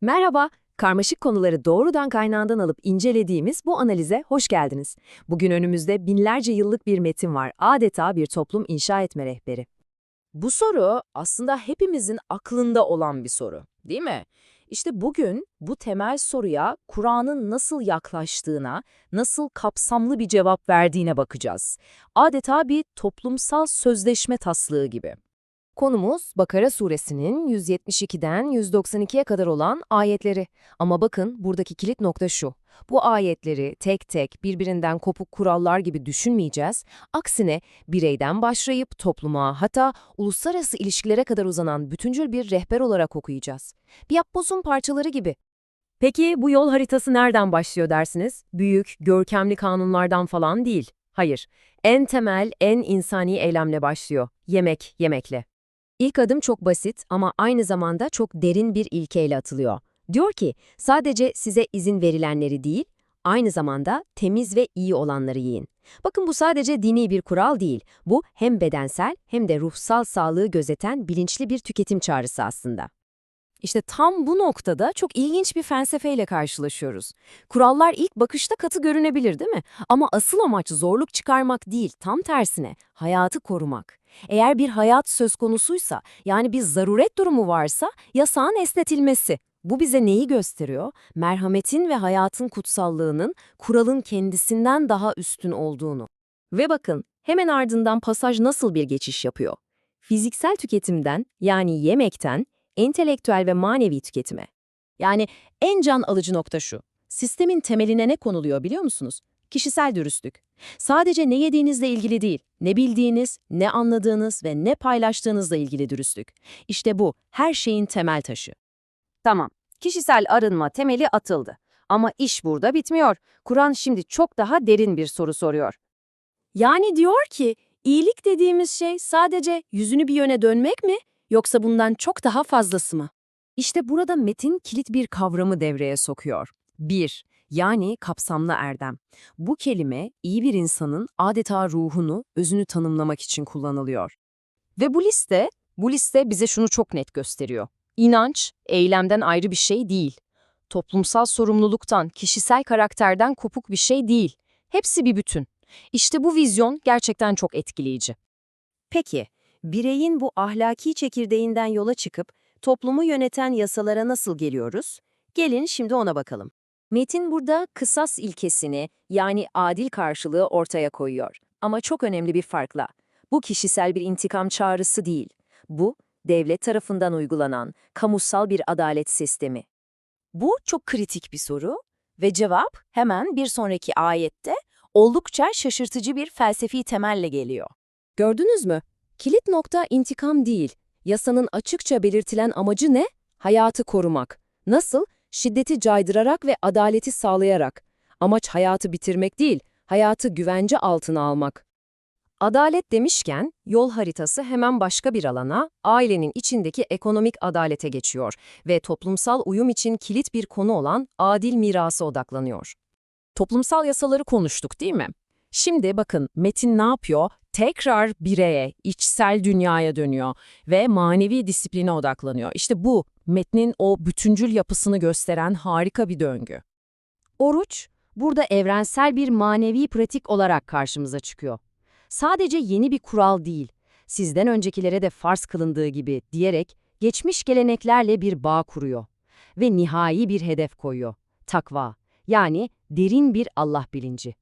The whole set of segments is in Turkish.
Merhaba, karmaşık konuları doğrudan kaynağından alıp incelediğimiz bu analize hoş geldiniz. Bugün önümüzde binlerce yıllık bir metin var, adeta bir toplum inşa etme rehberi. Bu soru aslında hepimizin aklında olan bir soru, değil mi? İşte bugün bu temel soruya Kur'an'ın nasıl yaklaştığına, nasıl kapsamlı bir cevap verdiğine bakacağız. Adeta bir toplumsal sözleşme taslığı gibi. Konumuz Bakara suresinin 172'den 192'ye kadar olan ayetleri. Ama bakın buradaki kilit nokta şu. Bu ayetleri tek tek birbirinden kopuk kurallar gibi düşünmeyeceğiz. Aksine bireyden başlayıp topluma hatta uluslararası ilişkilere kadar uzanan bütüncül bir rehber olarak okuyacağız. Bir yapbozun parçaları gibi. Peki bu yol haritası nereden başlıyor dersiniz? Büyük, görkemli kanunlardan falan değil. Hayır, en temel, en insani eylemle başlıyor. Yemek, yemekle. İlk adım çok basit ama aynı zamanda çok derin bir ilkeyle atılıyor. Diyor ki, sadece size izin verilenleri değil, aynı zamanda temiz ve iyi olanları yiyin. Bakın bu sadece dini bir kural değil, bu hem bedensel hem de ruhsal sağlığı gözeten bilinçli bir tüketim çağrısı aslında. İşte tam bu noktada çok ilginç bir felsefeyle karşılaşıyoruz. Kurallar ilk bakışta katı görünebilir değil mi? Ama asıl amaç zorluk çıkarmak değil, tam tersine hayatı korumak. Eğer bir hayat söz konusuysa, yani bir zaruret durumu varsa yasağın esnetilmesi. Bu bize neyi gösteriyor? Merhametin ve hayatın kutsallığının kuralın kendisinden daha üstün olduğunu. Ve bakın, hemen ardından pasaj nasıl bir geçiş yapıyor? Fiziksel tüketimden, yani yemekten, entelektüel ve manevi tüketime. Yani en can alıcı nokta şu. Sistemin temeline ne konuluyor biliyor musunuz? Kişisel dürüstlük. Sadece ne yediğinizle ilgili değil, ne bildiğiniz, ne anladığınız ve ne paylaştığınızla ilgili dürüstlük. İşte bu, her şeyin temel taşı. Tamam, kişisel arınma temeli atıldı. Ama iş burada bitmiyor. Kur'an şimdi çok daha derin bir soru soruyor. Yani diyor ki, iyilik dediğimiz şey sadece yüzünü bir yöne dönmek mi, yoksa bundan çok daha fazlası mı? İşte burada metin kilit bir kavramı devreye sokuyor. Bir, yani kapsamlı erdem. Bu kelime iyi bir insanın adeta ruhunu, özünü tanımlamak için kullanılıyor. Ve bu liste, bu liste bize şunu çok net gösteriyor. İnanç, eylemden ayrı bir şey değil. Toplumsal sorumluluktan, kişisel karakterden kopuk bir şey değil. Hepsi bir bütün. İşte bu vizyon gerçekten çok etkileyici. Peki, bireyin bu ahlaki çekirdeğinden yola çıkıp toplumu yöneten yasalara nasıl geliyoruz? Gelin şimdi ona bakalım. Metin burada kısas ilkesini yani adil karşılığı ortaya koyuyor. Ama çok önemli bir farkla. Bu kişisel bir intikam çağrısı değil. Bu, devlet tarafından uygulanan kamusal bir adalet sistemi. Bu çok kritik bir soru ve cevap hemen bir sonraki ayette oldukça şaşırtıcı bir felsefi temelle geliyor. Gördünüz mü? Kilit nokta intikam değil. Yasanın açıkça belirtilen amacı ne? Hayatı korumak. Nasıl? Şiddeti caydırarak ve adaleti sağlayarak. Amaç hayatı bitirmek değil, hayatı güvence altına almak. Adalet demişken yol haritası hemen başka bir alana, ailenin içindeki ekonomik adalete geçiyor ve toplumsal uyum için kilit bir konu olan adil mirası odaklanıyor. Toplumsal yasaları konuştuk değil mi? Şimdi bakın metin ne yapıyor? Tekrar bireye, içsel dünyaya dönüyor ve manevi disipline odaklanıyor. İşte bu metnin o bütüncül yapısını gösteren harika bir döngü. Oruç, burada evrensel bir manevi pratik olarak karşımıza çıkıyor. Sadece yeni bir kural değil, sizden öncekilere de farz kılındığı gibi diyerek geçmiş geleneklerle bir bağ kuruyor ve nihai bir hedef koyuyor. Takva, yani derin bir Allah bilinci.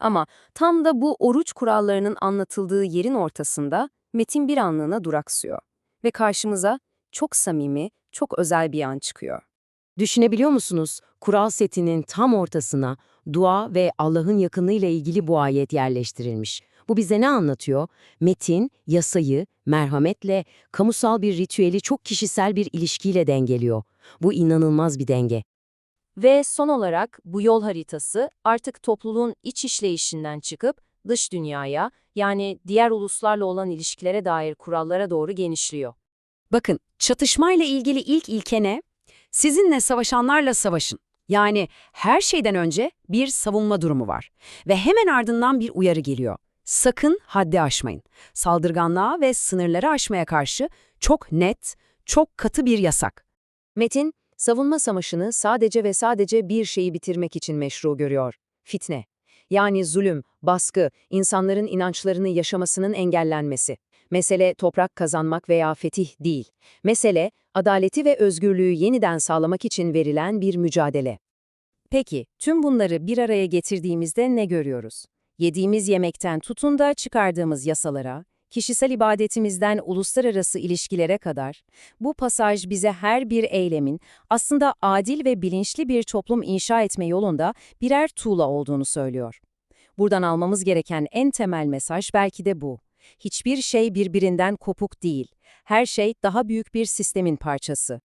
Ama tam da bu oruç kurallarının anlatıldığı yerin ortasında metin bir anlığına duraksıyor ve karşımıza çok samimi, çok özel bir an çıkıyor. Düşünebiliyor musunuz? Kural setinin tam ortasına dua ve Allah'ın yakınlığıyla ilgili bu ayet yerleştirilmiş. Bu bize ne anlatıyor? Metin, yasayı, merhametle, kamusal bir ritüeli çok kişisel bir ilişkiyle dengeliyor. Bu inanılmaz bir denge. Ve son olarak bu yol haritası artık topluluğun iç işleyişinden çıkıp dış dünyaya yani diğer uluslarla olan ilişkilere dair kurallara doğru genişliyor. Bakın, çatışmayla ilgili ilk ilke ne? Sizinle savaşanlarla savaşın. Yani her şeyden önce bir savunma durumu var. Ve hemen ardından bir uyarı geliyor. Sakın haddi aşmayın. Saldırganlığa ve sınırları aşmaya karşı çok net, çok katı bir yasak. Metin, savunma savaşını sadece ve sadece bir şeyi bitirmek için meşru görüyor. Fitne. Yani zulüm, baskı, insanların inançlarını yaşamasının engellenmesi. Mesele toprak kazanmak veya fetih değil. Mesele, adaleti ve özgürlüğü yeniden sağlamak için verilen bir mücadele. Peki, tüm bunları bir araya getirdiğimizde ne görüyoruz? Yediğimiz yemekten tutun da çıkardığımız yasalara, kişisel ibadetimizden uluslararası ilişkilere kadar, bu pasaj bize her bir eylemin aslında adil ve bilinçli bir toplum inşa etme yolunda birer tuğla olduğunu söylüyor. Buradan almamız gereken en temel mesaj belki de bu. Hiçbir şey birbirinden kopuk değil. Her şey daha büyük bir sistemin parçası.